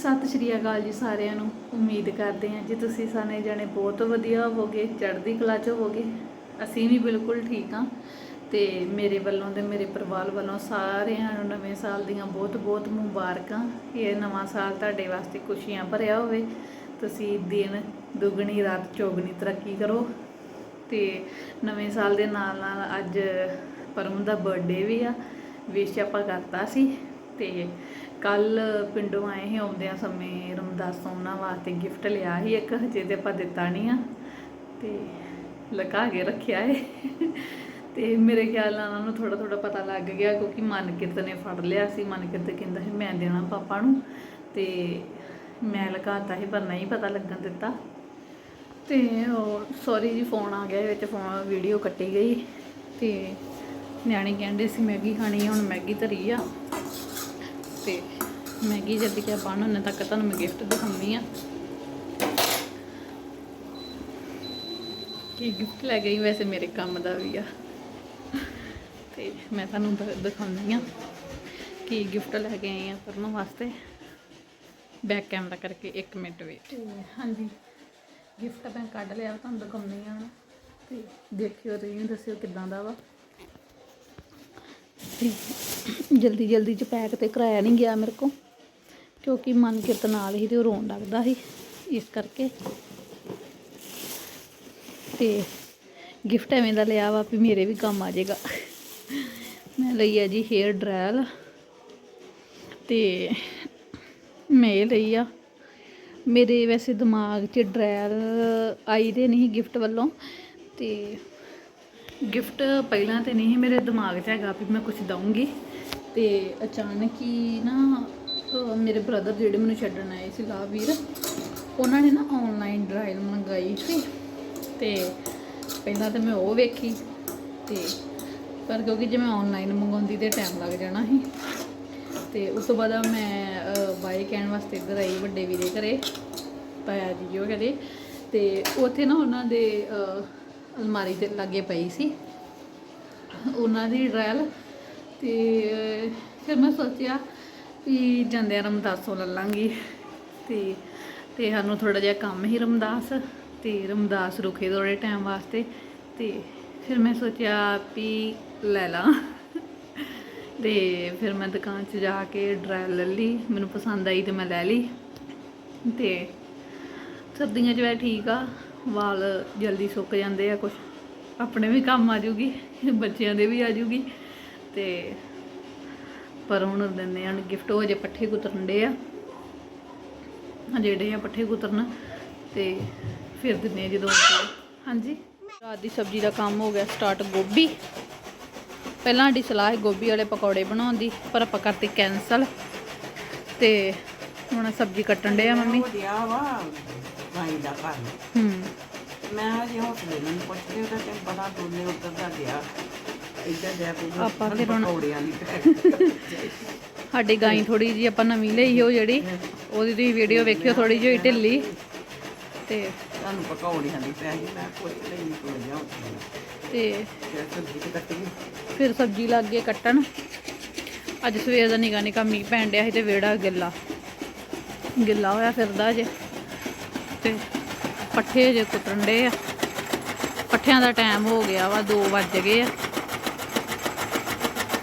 ਸਤਿ ਸ਼੍ਰੀ ਅਕਾਲ ਜੀ ਸਾਰਿਆਂ ਨੂੰ। ਉਮੀਦ ਕਰਦੇ ਹਾਂ ਜੀ ਤੁਸੀਂ ਸਾਰੇ ਜਣੇ ਬਹੁਤ ਵਧੀਆ ਹੋਵੋਗੇ, ਚੜ੍ਹਦੀ ਕਲਾ 'ਚ ਹੋਵੋਗੇ। ਅਸੀਂ ਵੀ ਬਿਲਕੁਲ ਠੀਕ ਹਾਂ ਤੇ ਮੇਰੇ ਵੱਲੋਂ ਤੇ ਮੇਰੇ ਪਰਿਵਾਰ ਵੱਲੋਂ ਸਾਰਿਆਂ ਨੂੰ ਨਵੇਂ ਸਾਲ ਦੀਆਂ ਬਹੁਤ ਬਹੁਤ ਮੁਬਾਰਕਾਂ। ਇਹ ਨਵਾਂ ਸਾਲ ਤੁਹਾਡੇ ਵਾਸਤੇ ਖੁਸ਼ੀਆਂ ਭਰਿਆ ਹੋਵੇ। ਤੁਸੀਂ ਦਿਨ ਦੁੱਗਣੀ, ਰਾਤ ਚੌਗਣੀ ਤਰੱਕੀ ਕਰੋ ਤੇ ਨਵੇਂ ਸਾਲ ਦੇ ਨਾਲ ਨਾਲ ਅੱਜ ਪਰਮ ਦਾ ਬਰਥਡੇ ਵੀ ਆ ਵਿਸ਼ ਆਪਾਂ ਕਰਤਾ ਸੀ ਤੇ ਕੱਲ ਪਿੰਡੋਂ ਆਏ ਸੀ, ਆਉਂਦਿਆਂ ਸਮੇਂ ਰਮਦਾਸ ਉਹਨਾਂ ਵਾਸਤੇ ਗਿਫਟ ਲਿਆ ਸੀ ਇੱਕ, ਹਜੇ ਤੇ ਆਪਾਂ ਦਿੱਤਾ ਨਹੀਂ ਆ, ਤੇ ਲਗਾ ਕੇ ਰੱਖਿਆ ਏ। ਤੇ ਮੇਰੇ ਖਿਆਲ ਨਾਲ ਉਹਨਾਂ ਨੂੰ ਥੋੜਾ ਥੋੜਾ ਪਤਾ ਲੱਗ ਗਿਆ, ਕਿਉਂਕਿ ਮਨਕਿਰਤ ਨੇ ਫੜ ਲਿਆ ਸੀ। ਮਨਕਿਰਤ ਕਹਿੰਦਾ ਸੀ, ਮੈਂ ਦੇਣਾ ਪਾਪਾ ਨੂੰ। ਤੇ ਮੈਂ ਲਗਾਤਾ ਸੀ, ਪਰ ਨਹੀਂ ਪਤਾ ਲੱਗਣ ਦਿੱਤਾ। ਤੇ ਉਹ ਸੌਰੀ ਜੀ ਫੋਨ ਆ ਗਿਆ, ਵਿੱਚ ਫੋਨ ਵੀਡੀਓ ਕੱਟੀ ਗਈ। ਤੇ ਨਿਆਣੇ ਕਹਿੰਦੇ ਸੀ, ਮੈਗੀ ਖਾਣੀ ਹੁਣ ਮੈਗੀ ਧਰੀ ਆ। ਤੇ ਮੈਗੀ ਜਦ ਕਿ ਬਣ ਹੋਣੇ ਤੱਕ ਤੁਹਾਨੂੰ ਮੈਂ ਗਿਫਟ ਦਿਖਾਉਂਦੀ ਆ। ਕੀ ਗਿਫਟ ਲੈ ਗਈ ਵੈਸੇ ਮੇਰੇ ਕੰਮ ਦਾ ਵੀ ਆ। ਤੇ ਮੈਂ ਤੁਹਾਨੂੰ ਦਿਖਾਉਂਦੀ ਆ ਕੀ ਗਿਫਟ ਲੈ ਕੇ ਆਈ ਆ ਕਰਨ ਵਾਸਤੇ। ਬੈਕ ਕੈਮਰਾ ਕਰਕੇ 1 ਮਿੰਟ ਵੇਟ ਹਾਂਜੀ ਗਿਫਟ ਮੈਂ ਕੱਢ ਲਿਆ, ਤੁਹਾਨੂੰ ਦਿਖਾਉਂਦੀ ਆ ਹੁਣ। ਤੇ ਦੇਖਿਓ ਤੁਸੀਂ, ਦੱਸਿਓ ਕਿਦਾਂ ਦਾ ਵਾ। ਤੇ ਜਲਦੀ ਜਲਦੀ ਚ ਪੈਕ ਤੇ ਕਰਾਇਆ ਨਹੀਂ ਗਿਆ ਮੇਰੇ ਕੋ ਕਿਉਂਕਿ ਮਨ ਕਿਰਤ ਨਾਲ ਹੀ ਤੇ ਉਹ ਰੋਣ ਲੱਗਦਾ ਸੀ, ਇਸ ਕਰਕੇ। ਤੇ ਗਿਫਟ ਐਵੇਂ ਦਾ ਲਿਆ ਵਾ ਵੀ ਮੇਰੇ ਵੀ ਕੰਮ ਆ ਜਾਏਗਾ। ਮੈਂ ਲਈ ਆ ਜੀ ਹੇਅਰ ਡਰੈਲ ਤੇ ਮੈਂ ਇਹ ਲਈ ਆ, ਮੇਰੇ ਵੈਸੇ ਦਿਮਾਗ 'ਚ ਡਰੈਲ ਆਈ ਦੇ ਨਹੀਂ ਗਿਫਟ ਵੱਲੋਂ, ਤੇ ਗਿਫਟ ਪਹਿਲਾਂ ਤੇ ਨਹੀਂ ਸੀ, ਮੇਰੇ ਦਿਮਾਗ 'ਚ ਹੈਗਾ ਵੀ ਮੈਂ ਕੁਝ ਦਊਂਗੀ। ਤੇ ਅਚਾਨਕ ਹੀ ਨਾ ਮੇਰੇ ਬ੍ਰਦਰ ਜਿਹੜੇ ਮੈਨੂੰ ਛੱਡਣ ਆਏ ਸੀ ਲਾਵੀਰ ਉਹਨਾਂ ਨੇ ਨਾ ਆਨਲਾਈਨ ਡਰਾਇਲ ਮੰਗਾਈ ਸੀ। ਤੇ ਪਹਿਲਾਂ ਤਾਂ ਮੈਂ ਉਹ ਵੇਖੀ। ਤੇ ਪਰ ਕਿਉਂਕਿ ਜੇ ਮੈਂ ਆਨਲਾਈਨ ਮੰਗਾਉਂਦੀ ਤੇ ਟਾਈਮ ਲੱਗ ਜਾਣਾ ਸੀ। ਤੇ ਉਸ ਤੋਂ ਬਾਅਦ ਮੈਂ ਬਾਈ ਕਹਿਣ ਵਾਸਤੇ ਇੱਧਰ ਆਈ ਵੱਡੇ ਵੀਰੇ ਘਰੇ ਪਾਇਆ ਜੀ ਜੋ ਕਹਦੇ। ਤੇ ਉੱਥੇ ਨਾ ਉਹਨਾਂ ਦੇ ਅਲਮਾਰੀ ਦੇ ਲਾਗੇ ਪਈ ਸੀ। ਉਹਨਾਂ ਦੀ ਡਰੈਲ ਤੇ ਫਿਰ ਮੈਂ ਸੋਚਿਆ ਵੀ ਜਾਂਦਿਆਂ ਰਮਦਾਸੋਂ ਲੈ ਲਾਂਗੀ। ਤੇ ਤੇ ਸਾਨੂੰ ਥੋੜਾ ਜਿਹਾ ਕੰਮ ਹੀ ਰਮਦਾਸ, ਤੇ ਰਮਦਾਸ ਰੁਕੇ ਥੋੜੇ ਟਾਈਮ ਵਾਸਤੇ। ਤੇ ਫਿਰ ਮੈਂ ਸੋਚਿਆ ਵੀ ਲੈ ਲਾਂ। ਤੇ ਫਿਰ ਮੈਂ ਦੁਕਾਨ 'ਚ ਜਾ ਕੇ ਡਰੈਲ ਲੈ ਲਈ, ਮੈਨੂੰ ਪਸੰਦ ਆਈ ਤੇ ਮੈਂ ਲੈ ਲਈ। ਤੇ ਸਰਦੀਆਂ 'ਚ ਵੈ ਠੀਕ ਆ। ਵਾਲ ਜਲਦੀ ਸੁੱਕ ਜਾਂਦੇ ਆ ਕੁਝ ਆਪਣੇ ਵੀ ਕੰਮ ਆ ਜੂਗੀ ਬੱਚਿਆਂ ਦੇ ਵੀ ਆ ਜੂਗੀ। ਤੇ ਪਰ ਹੁਣ ਦਿੰਦੇ ਹਨ ਗਿਫਟ ਹੋ ਜੇ ਪੱਠੇ ਕੁਤਰਨ ਦੇ ਆ। ਜਿਹੜੇ ਆ ਪੱਠੇ ਕੁਤਰਨ ਤੇ ਫਿਰ ਦਿੰਦੇ ਆ ਜਦੋਂ। ਹਾਂਜੀ। ਰਾਤ ਦੀ ਸਬਜ਼ੀ ਦਾ ਕੰਮ ਹੋ ਗਿਆ ਸਟਾਰਟ ਗੋਭੀ। ਪਹਿਲਾਂ ਸਾਡੀ ਸਲਾਹ ਹੈ ਗੋਭੀ ਵਾਲੇ ਪਕੌੜੇ ਬਣਾਉਣ ਦੀ ਪਰ ਆਪਾਂ ਕਰਤੀ ਕੈਨਸਲ ਤੇ ਹੁਣ ਸਬਜ਼ੀ ਕੱਟਣ ਦੇ ਆ ਮੰਮੀ। ਦਿਆ ਵਾ ਭਾਈ ਦਾ ਘਰ। ਹੂੰ। ਮੈਂ ਹਜੇ ਹੌਸਲੇ ਨੂੰ ਪੁੱਛਦੇ ਉਹਦਾ ਤੇ ਬੜਾ ਦੋਨੇ ਉੱਧਰ ਦਾ ਗਿਆ। ਇੱਧਰ ਜਾ ਕੇ ਆਪਾਂ ਫਿਰ ਹੁਣ- ਪਕੌੜਿਆਂ ਦੀ ਸਾਡੀ ਗਾਈ ਥੋੜੀ ਜੀ ਆਪਾਂ ਨਵੀਂ ਲਈ ਉਹ ਜਿਹੜੀ ਉਹਦੀ ਤੁਸੀਂ ਵੀਡੀਓ ਵੇਖਿਓ ਥੋੜੀ ਜਿਹੀ ਢਿੱਲੀ। ਤੇ ਤੁਹਾਨੂੰ ਪਕੌੜਿਆਂ ਦੀ ਪੈਕ ਮੈਂ ਪੁੱਛ ਲਈ ਕੋਲ ਜਾ ਤੇ ਫਿਰ ਸਬਜ਼ੀ ਤੇ ਕੱਟੀ? ਫਿਰ ਸਬਜ਼ੀ ਲੱਗ ਗਈ ਕੱਟਣ। ਅੱਜ ਸਵੇਰ ਦਾ ਨਿਗਾ ਨਿਕਾ ਮੀਂਹ ਪੈਣ ਡਿਆ ਸੀ ਤੇ ਵਿਹੜਾ ਗਿੱਲਾ। ਗਿੱਲਾ ਹੋਇਆ ਫਿਰਦਾ ਜੇ। ਤੇ ਪੱਠੇ ਜੇ ਕੁਤਰਨ ਡੇ ਆ। ਪੱਠਿਆਂ ਦਾ ਟਾਈਮ ਹੋ ਗਿਆ ਵਾ 2 ਵੱਜ ਗਏ ਆ।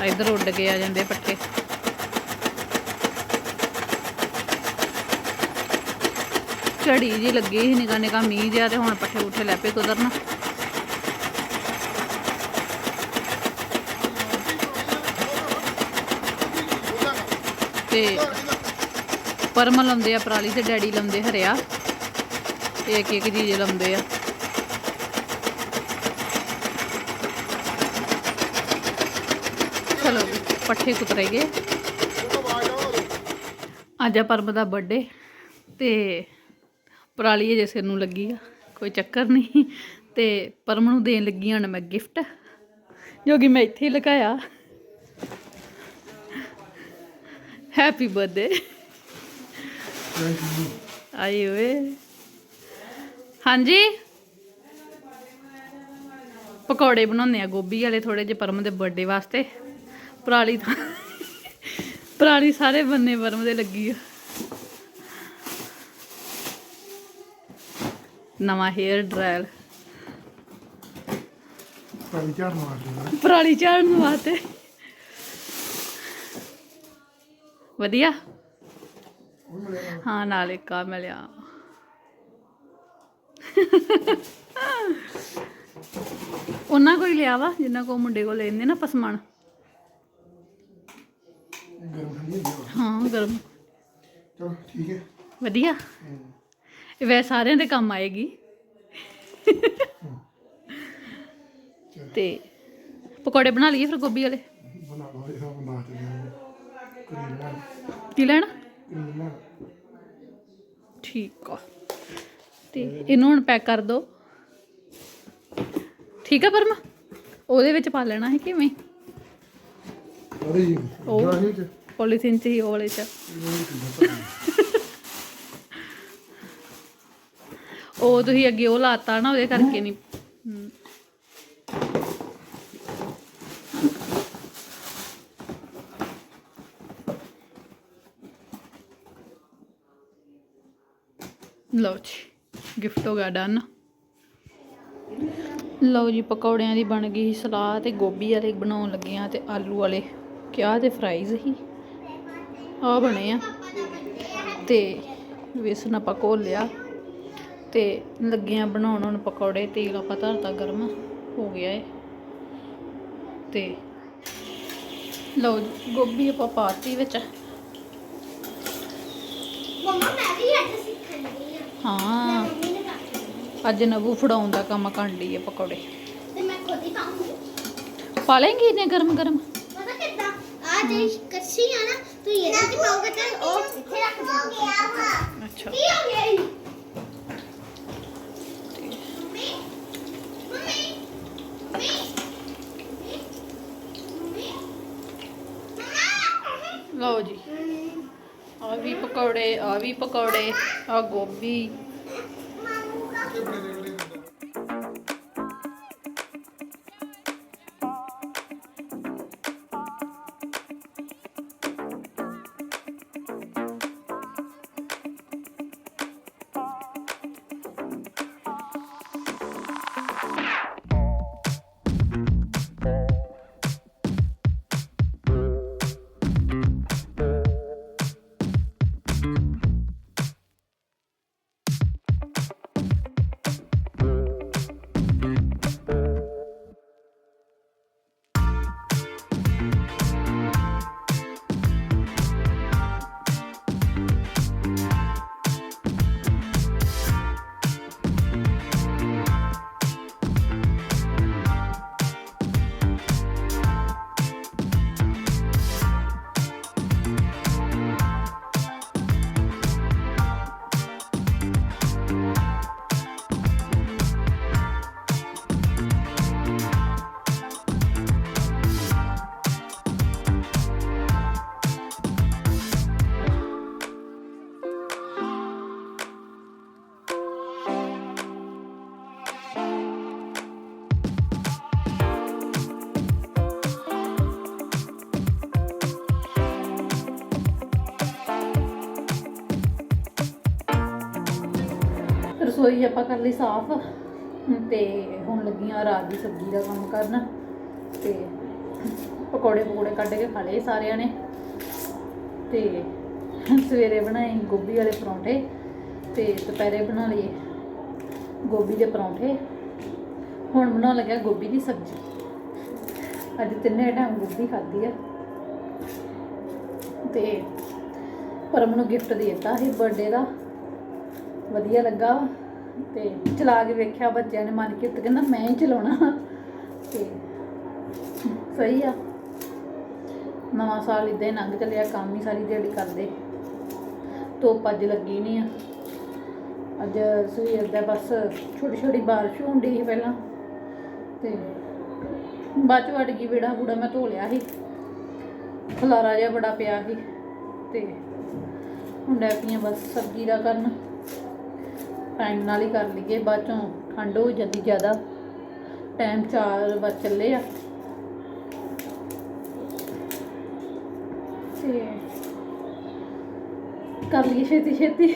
ਆ ਇੱਧਰ ਉੱਡ ਕੇ ਆ ਜਾਂਦੇ ਪੱਠੇ। ਝੜੀ ਜੀ ਲੱਗੀ ਸੀ, ਨਿਕਾ ਨਿਕਾ ਮੀਂਹ ਜਿਹਾ ਤੇ ਹੁਣ ਪੱਠੇ ਉੱਠੇ ਲੈ ਪਏ ਕੁਦਰਨ ਤੇ ਪਰਮ ਲਾਉਂਦੇ ਆ, ਪਰਾਲੀ ਤੇ ਡੈਡੀ ਲਾਉਂਦੇ ਹਰਿਆ। ਇੱਕ ਇੱਕ ਚੀਜ਼ ਲਾਉਂਦੇ ਆ। ਚਲੋ ਪੱਠੇ ਕੁਤਰੇ ਗਏ। ਅੱਜ ਆ ਪਰਮ ਦਾ ਬਰਥਡੇ ਤੇ ਪਰਾਲੀ ਜੇ ਸਿਰ ਨੂੰ ਲੱਗੀ ਆ ਕੋਈ ਚੱਕਰ ਨਹੀਂ। ਤੇ ਪਰਮ ਨੂੰ ਦੇਣ ਲੱਗੀ ਹਾਂ ਮੈਂ ਗਿਫਟ ਜੋ ਕਿ ਮੈਂ ਇੱਥੇ ਹੀ ਲਗਾਇਆ। ਹੈਪੀ ਬਰਥਡੇ ਆਈ ਓਏ ਹਾਂਜੀ? ਪਕੌੜੇ ਬਣਾਉਂਦੇ ਆ ਗੋਭੀ ਵਾਲੇ ਥੋੜੇ ਜਿਹੇ ਪਰਮ ਦੇ ਬਰਥਡੇ ਵਾਸਤੇ। ਪਰਾਲੀ ਤਾਂ ਪਰਾਲੀ ਸਾਰੇ ਬੰਨੇ ਪਰਮ ਦੇ ਲੱਗੀ ਆ। ਨਵਾਂ ਹੇਅਰ ਡਰਾਇਰ ਪਰਾਲੀ ਝਾੜਨ ਵਾਸਤੇ। ਪਰਾਲੀ ਵਧੀਆ? ਹਾਂ ਨਾਲ ਇੱਕ ਮਿਲਿਆ। ਉਹਨਾਂ ਕੋਈ ਲਿਆ ਵਾ ਜਿੰਨਾ ਕੋ ਮੁੰਡੇ ਕੋ ਲੈਂਦੇ ਨਾ ਪਸਮਾਨ ਗਰਮ ਠੰਡੀ ਹੁੰਦੀ ਆ। ਹਾਂ ਗਰਮ। ਚਲੋ ਠੀਕ ਹੈ। ਵਧੀਆ। ਹਮ। ਇਹ ਵੈ ਸਾਰਿਆਂ ਦੇ ਕੰਮ ਆਏਗੀ। ਤੇ ਪਕੌੜੇ ਬਣਾ ਲਈਏ ਫਿਰ ਗੋਭੀ ਵਾਲੇ? ਬਣਾ ਲਓ ਇਹ ਸਭ ਬਣਾ ਤੇ ਕਰੀਮ ਕੀ ਲੈਣਾ? ਕਰੀਮ ਲੈਣ ਠੀਕ ਆ। ਤੇ ਇਹਨੂੰ ਹੁਣ ਪੈਕ ਕਰ ਦੋ। ਠੀਕ ਆ ਪਰਮਾ? ਉਹਦੇ ਵਿੱਚ ਪਾ ਲੈਣਾ ਹੈ ਕਿਵੇਂ? ਅਰੇ ਜੀ ਉਹ। ਪੋਲੀਥੀਨ ਚ ਹੀ ਉਹ ਵਾਲੇ ਚ। ਉਹ ਤੁਸੀਂ ਅੱਗੇ ਉਹ ਲਾਤਾ ਨਾ ਉਹਦੇ ਕਰਕੇ ਨਹੀਂ। ਲਓ ਜੀ। ਗਿਫਟ ਹੋ ਗਿਆ ਡਨ ਲਓ ਜੀ ਪਕੌੜਿਆਂ ਦੀ ਬਣ ਗਈ ਸਲਾਦ ਤੇ ਗੋਭੀ ਵਾਲੇ ਬਣਾਉਣ ਲੱਗੀਆਂ ਤੇ ਆਲੂ ਵਾਲੇ। ਕਿਆ ਤੇ ਫਰਾਈਜ਼ ਹੀ ਆ ਬਣੇ ਆ। ਤੇ ਵੇਸਣ ਆਪਾਂ ਘੋਲ ਲਿਆ। ਤੇ ਲੱਗੀਆਂ ਬਣਾਉਣ ਹੁਣ ਪਕੌੜੇ ਤੇਲ ਆਪਾਂ ਧਰਤਾ ਗਰਮ ਹੋ ਗਿਆ ਏ। ਤੇ ਲਓ ਗੋਭੀ ਆਪਾਂ ਪਾਤੀ ਵਿੱਚ। ਮੰਮਾ ਮੈਂ ਵੀ ਅੱਜ ਸਿੱਖਣ ਦੀ ਆ। ਹਾਂ। ਅੱਜ ਨਵੂ ਫੜਾਉਣ ਦਾ ਕੰਮ ਕਰਨ ਲਈ ਹੈ ਪਕੌੜੇ। ਤੇ ਮੈਂ ਖੁਦ ਹੀ ਪਾਉਂਗੀ। ਪਾ ਲੇਂਗੀ ਨੇ ਗਰਮ ਗਰਮ? ਪਤਾ ਕਿੱਦਾਂ? ਆ ਜੇ ਕੱਚੀ ਆ ਨਾ ਤੂੰ ਇਹਦੇ ਵਿੱਚ ਪਾਓਗੇ ਤੇ ਉਹ ਇੱਥੇ ਰੱਖ। ਦੇ ਹੋ ਗਿਆ ਵਾ। ਅੱਛਾ। ਕੀ ਹੋ ਗਿਆ ਇਹ mummy mummy mummy mummy mummy. ਲਓ ਜੀ। ਆ ਵੀ ਪਕੌੜੇ ਆ ਵੀ ਪਕੌੜੇ ਆ ਗੋਭੀ। Obrigado. ਰਸੋਈ ਆਪਾਂ ਕਰ ਲਈ ਸਾਫ਼। ਤੇ ਹੁਣ ਲੱਗੀਆਂ ਰਾਤ ਦੀ ਸਬਜ਼ੀ ਦਾ ਕੰਮ ਕਰਨ। ਤੇ ਪਕੌੜੇ ਪਕੌੜੇ ਕੱਢ ਕੇ ਖਾ ਲਏ ਸਾਰਿਆਂ ਨੇ। ਤੇ ਸਵੇਰੇ ਬਣਾਏ ਗੋਭੀ ਵਾਲੇ ਪਰੌਂਠੇ। ਤੇ ਦੁਪਹਿਰੇ ਬਣਾ ਲਏ ਗੋਭੀ ਦੇ ਪਰੌਂਠੇ। ਹੁਣ ਬਣਾਉਣ ਲੱਗਿਆ ਗੋਭੀ ਦੀ ਸਬਜ਼ੀ। ਅੱਜ ਤਿੰਨੇ ਟਾਈਮ ਗੋਭੀ ਖਾਧੀ ਆ। ਤੇ ਪਰਮ ਨੂੰ ਗਿਫਟ ਦੇ ਦਿੱਤਾ ਸੀ ਬਰਥਡੇ ਦਾ। ਵਧੀਆ ਲੱਗਾ ਤੇ ਚਲਾ ਕੇ ਵੇਖਿਆ, ਬੱਚਿਆਂ ਨੇ ਮਨ ਕੀਤਾ ਕਹਿੰਦਾ ਮੈਂ ਹੀ ਚਲਾਉਣਾ। ਤੇ ਸਹੀ ਆ। ਨਵਾਂ ਸਾਲ ਇਦਾਂ ਹੀ ਲੰਘ ਚੱਲਿਆ, ਕੰਮ ਹੀ ਸਾਰੀ ਦਿਹਾੜੀ ਕਰਦੇ। ਧੁੱਪ ਅੱਜ ਲੱਗੀ ਨਹੀਂ ਆ। ਅੱਜ ਸਵੇਰ ਦਾ ਬਸ ਛੋਟੀ ਛੋਟੀ ਬਾਰਿਸ਼ ਹੁੰਦੀ ਸੀ ਪਹਿਲਾਂ। ਤੇ ਬਾਅਦ ਚ ਵੜ ਗਈ ਵਿੜਾ ਬੂੜਾ ਮੈਂ ਧੋ ਲਿਆ ਸੀ। ਖਲਾਰਾ ਜਿਹਾ ਬੜਾ ਪਿਆ ਸੀ। ਤੇ ਹੁਣ ਡੈ ਪਈਆਂ ਬਸ ਸਬਜ਼ੀ ਦਾ ਕਰਨ। ਟਾਈਮ ਨਾਲ ਹੀ ਕਰ ਲਈਏ, ਬਾਅਦ ਚੋਂ ਠੰਡ ਹੋ ਜਾਂਦੀ ਜ਼ਿਆਦਾ। ਟਾਈਮ 4 ਵੱਜ ਚੱਲੇ ਆ। ਤੇ ਕਰ ਲਈਏ ਛੇਤੀ ਛੇਤੀ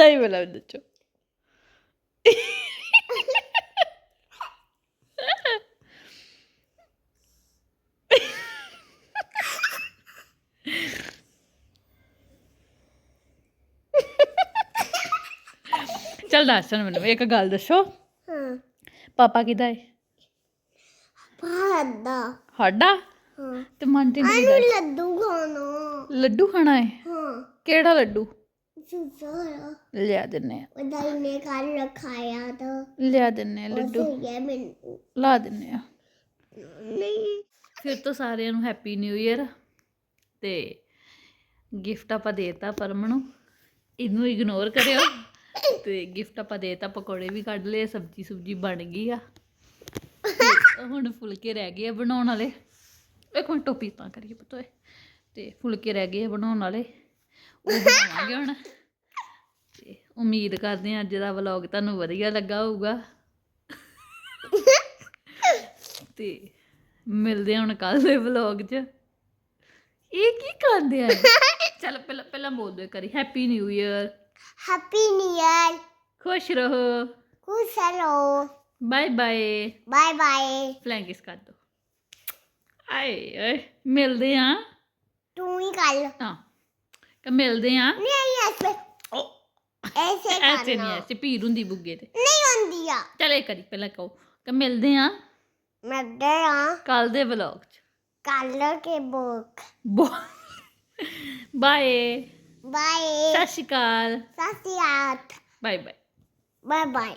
ਨਹੀਂ ਬਲਾ ਦੱਚੋ ਚਲ ਦੱਸ ਹੁਣ ਮੈਨੂੰ ਇੱਕ ਗੱਲ ਦੱਸੋ ਹਾਂ ਪਾਪਾ ਕਿਦਾ ਹੈ ਪਾਦਾ ਸਾਡਾ ਹਾਂ ਤੇ ਮੰਟੀ ਨੂੰ ਆਨੂੰ ਕਿਹਦਾ ਹੈ? ਲੱਡੂ ਖਾਣਾ ਲੱਡੂ ਖਾਣਾ ਹੈ ਹਾਂ ਕਿਹੜਾ ਲੱਡੂ ਲਿਆ ਦਿੰਨੇ ਆ। ਉਹਦਾ ਇਹਨੇ ਕੱਲ ਰਖਾਇਆ ਤਾਂ। ਲਿਆ ਦਿੰਨੇ ਆ ਉਹ ਲੱਡੂ। ਸਹੀ ਹੈ ਮੈਨੂੰ। ਲਾ ਦਿੰਨੇ ਆ। ਨਹੀਂ। ਫਿਰ ਤੋਂ ਸਾਰਿਆਂ ਨੂੰ ਹੈਪੀ ਨਿਊ ਇਅਰ ਤੇ ਗਿਫਟ ਆਪਾਂ ਦੇਤਾ ਪਰਮ ਨੂੰ। ਇਹਨੂੰ ਇਗਨੋਰ ਕਰਿਓ। ਤੇ ਗਿਫਟ ਆਪਾਂ ਦੇਤਾ ਪਕੌੜੇ ਵੀ ਕੱਢ ਲਏ ਸਬਜੀ ਸੁਬਜੀ ਬਣ ਗਈ ਆ। ਹੁਣ ਫੁਲਕੇ ਰਹਿ ਗਏ ਆ ਬਣਾਉਣ ਵਾਲੇ। ਇੱਕ ਮਿੰਟ ਟੋਪੀ ਤਾਂ ਕਰੀਏ ਪਤੋਏ ਤੇ ਫੁਲਕੇ ਰਹਿ ਗਏ ਆ ਬਣਾਉਣ ਵਾਲੇ। ਉਹ ਬਣਾਵਾਂਗੇ ਹੁਣ। ਉਮੀਦ ਕਰਦੇ ਹਾਂ ਅੱਜ ਦਾ ਵਲੌਗ ਤੁਹਾਨੂੰ ਵਧੀਆ ਲੱਗਾ ਹੋਊਗਾ। ਤੇ ਮਿਲਦੇ ਹਾਂ ਹੁਣ ਕੱਲ ਦੇ ਵਲੌਗ 'ਚ। ਇਹ ਕੀ ਕਰਦੇ ਆ? ਚਲ ਪਹਿਲਾਂ ਪਹਿਲਾਂ ਬੋਲ ਦੋ ਕਰੀ happy new year happy new year ਖੁਸ਼ ਰਹੋ। ਖੁਸ਼ ਰਹੋ। ਬਾਏ ਬਾਏ ਬਾਏ ਬਾਏ ਫਲੈਂਕਿਸ ਕਰ ਦੋ। ਆਏ ਓਏ ਮਿਲਦੇ ਆ ਤੂੰ ਹੀ ਕਰ ਹਾਂ। ਕਿ ਮਿਲਦੇ ਆ ਨਹੀਂ ਐਸੇ ਓ ਐਸੇ ਐਸੇ ਨਹੀਂ ਕਰਨਾ ਐਸੇ ਭੀੜ ਹੁੰਦੀ ਬੁੱਗੇ ਤੇ ਨਹੀਂ ਹੁੰਦੀ ਆ ਚਲ ਇਹ ਕਰੀ ਪਹਿਲਾਂ ਕਹੋ ਕਿ ਮਿਲਦੇ ਆ ਮੈਂ ਡਰਾਂ ਕੱਲ ਦੇ ਵਲੌਗ 'ਚ ਕੱਲ ਕੇ ਬੁੱਕ ਬਾਏ ਬਾਏ ਸਤਿ ਸ਼੍ਰੀ ਅਕਾਲ ਸਤਿ ਸ਼੍ਰੀ ਅਕਾਲ ਬਾਏ ਬਾਏ ਬਾਏ ਬਾਏ